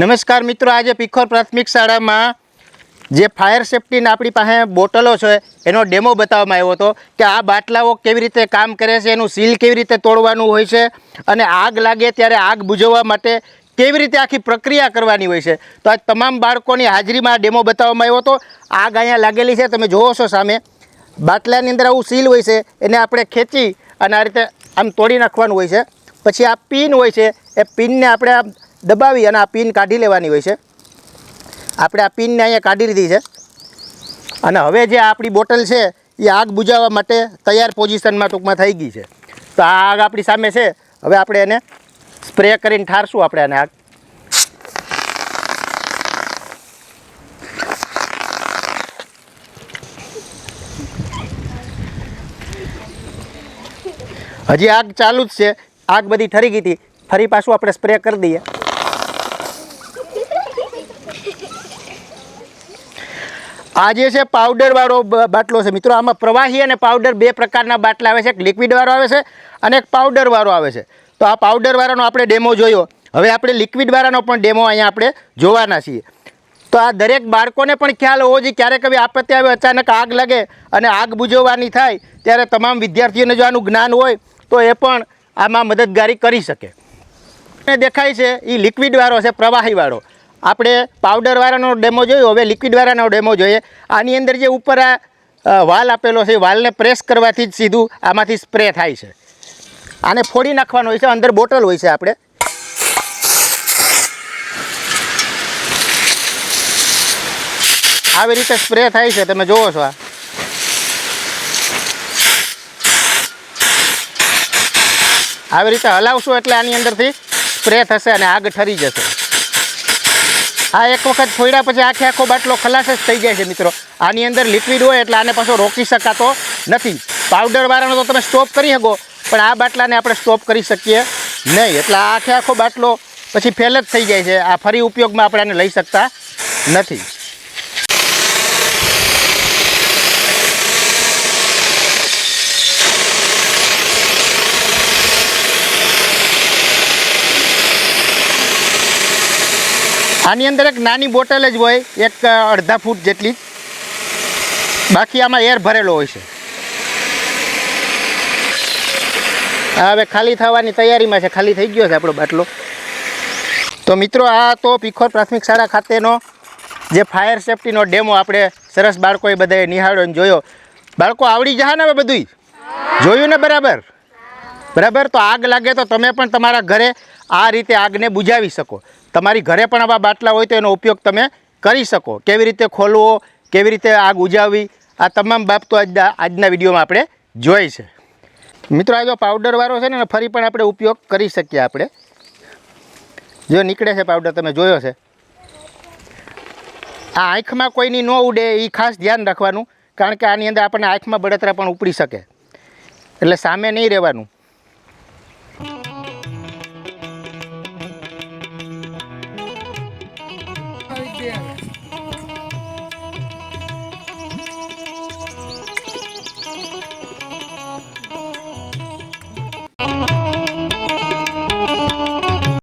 નમસ્કાર મિત્રો, આજે પીખોર પ્રાથમિક શાળામાં જે ફાયર સેફટીના આપણી પાસે બોટલો છે, એનો ડેમો બતાવવામાં આવ્યો હતો કે આ બાટલાઓ કેવી રીતે કામ કરે છે, એનું સીલ કેવી રીતે તોડવાનું હોય છે અને આગ લાગે ત્યારે આગ બુજવવા માટે કેવી રીતે આખી પ્રક્રિયા કરવાની હોય છે. તો આ તમામ બાળકોની હાજરીમાં ડેમો બતાવવામાં આવ્યો હતો. આગ અહીંયા લાગેલી છે, તમે જોવો છો સામે. બાટલાની અંદર આવું સીલ હોય છે, એને આપણે ખેંચી અને આ રીતે આમ તોડી નાખવાનું હોય છે. પછી આ પિન હોય છે, એ પિનને આપણે આમ દબાવી અને આ પિન કાઢી લેવાની હોય છે. આપણે આ પિનને અહીંયા કાઢી લીધી છે. અને હવે જે આપણી બોટલ છે, એ આગ બુઝાવવા માટે તૈયાર પોઝિશનમાં ટૂંકમાં થઈ ગઈ છે. તો આ આગ આપણી સામે છે. હવે આપણે એને સ્પ્રે કરીને ઠારશું આપણે આને આગ. હજી આગ ચાલુ જ છે. આગ બધી ઠરી ગઈ હતી. ફરી પાછું આપણે સ્પ્રે કરી દઈએ. આ જે છે પાવડરવાળો બાટલો છે. મિત્રો, આમાં પ્રવાહી અને પાવડર બે પ્રકારના બાટલા આવે છે. એક લિક્વિડવાળો આવે છે અને એક પાવડરવાળો આવે છે. તો આ પાવડરવાળાનો આપણે ડેમો જોયો. હવે આપણે લિક્વિડવાળાનો પણ ડેમો અહીંયા આપણે જોવાના છીએ. તો આ દરેક બાળકોને પણ ખ્યાલ હોવો જોઈએ. ક્યારેક હવે આપત્તિ આવે, અચાનક આગ લાગે અને આગ બુજવવાની થાય, ત્યારે તમામ વિદ્યાર્થીઓને જો આનું જ્ઞાન હોય તો એ પણ આમાં મદદગારી કરી શકે. અને દેખાય છે એ લિક્વિડવાળો છે પ્રવાહીવાળો આપણે પાવડરવાળાનો ડેમો જોયો, હવે લિક્વિડવાળાનો ડેમો જોઈએ. આની અંદર જે ઉપર આ વાલ આપેલો છે, એ વાલને પ્રેસ કરવાથી જ સીધું આમાંથી સ્પ્રે થાય છે. આને ફોડી નાખવાનો હોય છે, અંદર બોટલ હોય છે આપણે. આવી રીતે સ્પ્રે થાય છે, તમે જોવો છો આ. આવી રીતે હલાવશો એટલે આની અંદરથી સ્પ્રે થશે અને આગ ઠરી જશે. આ એક વખત ફોડ્યા પછી આખે આખો બાટલો ખલાસ જ થઈ જાય છે મિત્રો. આની અંદર લિક્વિડ હોય એટલે આને પાછો રોકી શકાતો નથી. પાવડરવાળાનો તો તમે સ્ટોપ કરી શકો, પણ આ બાટલાને આપણે સ્ટોપ કરી શકીએ નહીં. એટલે આખે આખો બાટલો પછી ફેલ જ થઈ જાય છે. આ ફરી ઉપયોગમાં આપણે આને લઈ શકતા નથી. આની અંદર એક નાની બોટલ જ હોય, એક અડધા ફૂટ જેટલી. બાકી આમાં એર ભરેલો હોય છે. હવે ખાલી થવાની તૈયારીમાં છે, ખાલી થઈ ગયો છે આપણો બાટલો. તો મિત્રો, આ તો પીખોર પ્રાથમિક શાળા ખાતેનો જે ફાયર સેફટીનો ડેમો આપણે સરસ બાળકોએ બધાએ નિહાળ્યો જોયો. બાળકો, આવડી જશે ને હવે બધુંય? જોયું ને બરાબર? બરાબર? તો આગ લાગે તો તમે પણ તમારા ઘરે આ રીતે આગને બુજાવી શકો. તમારી ઘરે પણ આવા બાટલા હોય તો એનો ઉપયોગ તમે કરી શકો. કેવી રીતે ખોલવો, કેવી રીતે આગ ઉજાવવી, આ તમામ બાબતો આજના આજના વિડીયોમાં આપણે જોઈ છે. મિત્રો, આ જો પાવડરવાળો છે ને ફરી પણ આપણે ઉપયોગ કરી શકીએ આપણે. જો નીકળે છે પાવડર તમે જોયો છે. આ આંખમાં કોઈની ન ઉડે, એ ખાસ ધ્યાન રાખવાનું, કારણ કે આની અંદર આપણને આંખમાં બળતરા પણ ઉપડી શકે. એટલે સામે નહીં રહેવાનું. Yeah.